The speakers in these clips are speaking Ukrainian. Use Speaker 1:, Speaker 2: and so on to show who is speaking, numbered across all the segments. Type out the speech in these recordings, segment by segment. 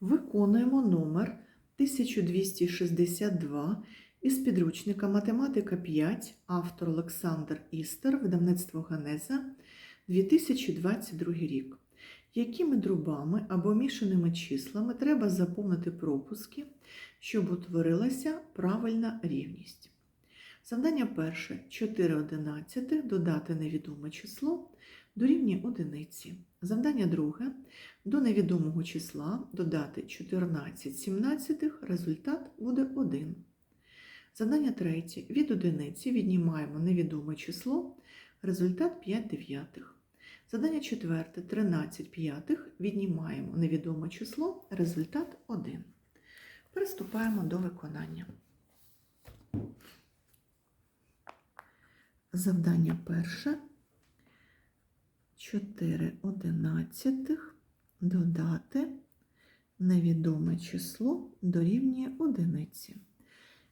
Speaker 1: Виконуємо номер 1262 із підручника Математика 5, автор Олександр Істер, видавництво Генеза, 2022 рік. Якими дробами або мішаними числами треба заповнити пропуски, щоб утворилася правильна рівність? Завдання перше 4 одинадцятих додати невідоме число дорівнює одиниці. Завдання друге до невідомого числа додати 14 сімнадцятих, результат буде 1. Завдання третє. Від одиниці віднімаємо невідоме число, результат 5 дев'ятих. Завдання четверте. 13 п'ятих віднімаємо невідоме число, результат 1. Приступаємо до виконання. Завдання перше. 4 одинадцятих додати невідоме число дорівнює одиниці.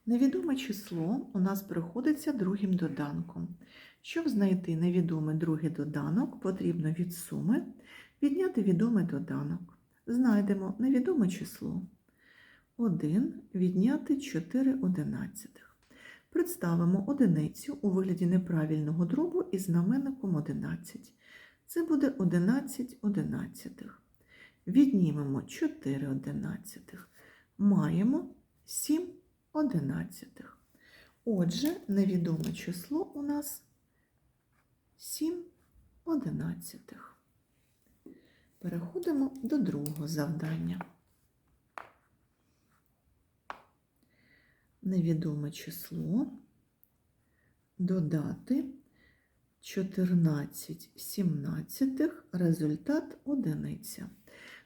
Speaker 1: Невідоме число у нас приходиться другим доданком. Щоб знайти невідомий другий доданок, потрібно від суми відняти відомий доданок. Знайдемо невідоме число. 1 відняти 4 одинадцятих. Представимо одиницю у вигляді неправильного дробу із знаменником 11. Це буде 11 одинадцятих. Віднімемо 4 одинадцятих. Маємо 7 одинадцятих. Отже, невідоме число у нас 7 одинадцятих. Переходимо до другого завдання. Невідоме число додати 14 сімнадцятих, результат одиниця.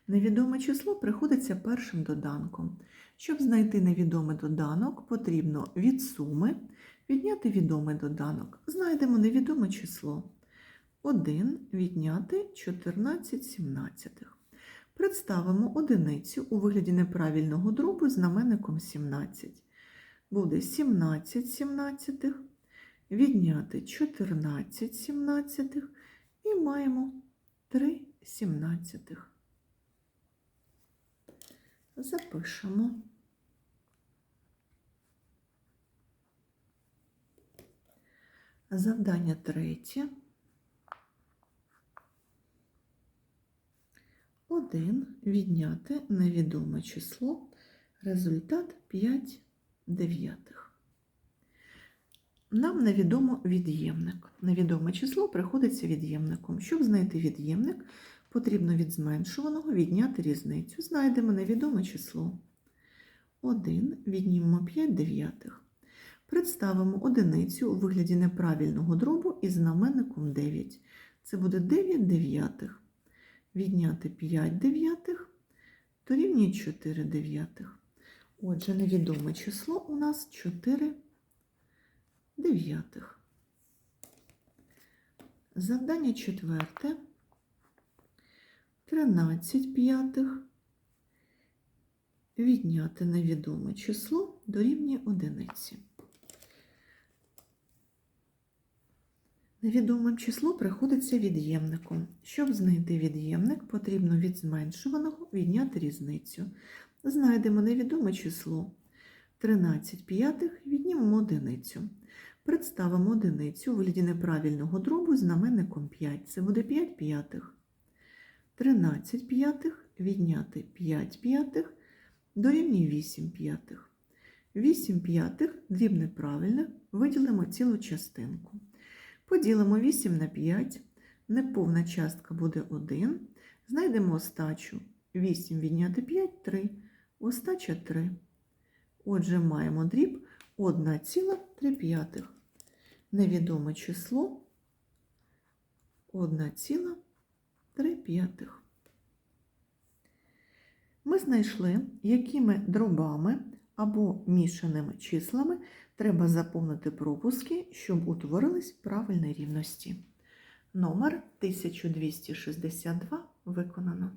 Speaker 1: Невідоме число приходиться першим доданком. Щоб знайти невідомий доданок, потрібно від суми відняти відомий доданок. Знайдемо невідоме число. 1 відняти 14 сімнадцятих. Представимо одиницю у вигляді неправильного дробу з знаменником 17. Буде 17 сімнадцятих відняти 14 сімнадцятих і маємо 3 сімнадцятих. Запишемо. Завдання третє. 1 відняти невідоме число, результат 5 дев'ятих. Нам невідомо від'ємник. Невідоме число приходиться від'ємником. Щоб знайти від'ємник, потрібно від зменшуваного відняти різницю. Знайдемо невідоме число. 1 віднімемо 5 дев'ятих. Представимо одиницю у вигляді неправильного дробу із знаменником 9. Це буде 9 дев'ятих. Відняти 5 дев'ятих дорівнює 4 дев'ятих. Отже, невідоме число у нас 4 дев'ятих. Завдання четверте. 13 п'ятих. Відняти невідоме число дорівнює одиниці. Невідоме число приходиться від'ємником. Щоб знайти від'ємник, потрібно від зменшуваного відняти різницю. Знайдемо невідоме число. 13 п'ятих віднімемо одиницю. Представимо одиницю у вигляді неправильного дробу знаменником 5. Це буде 5 п'ятих. 13 п'ятих відняти 5 п'ятих дорівнює 8 п'ятих. 8 п'ятих дріб неправильне, виділимо цілу частинку. Поділимо 8 на 5, неповна частка буде 1. Знайдемо остачу 8 відняти 5 3, остача 3. Отже, маємо дріб 1,3. Невідоме число 1,3. Ми знайшли, якими дробами або мішаними числами треба заповнити пропуски, щоб утворились правильні рівності. Номер 1262 виконано.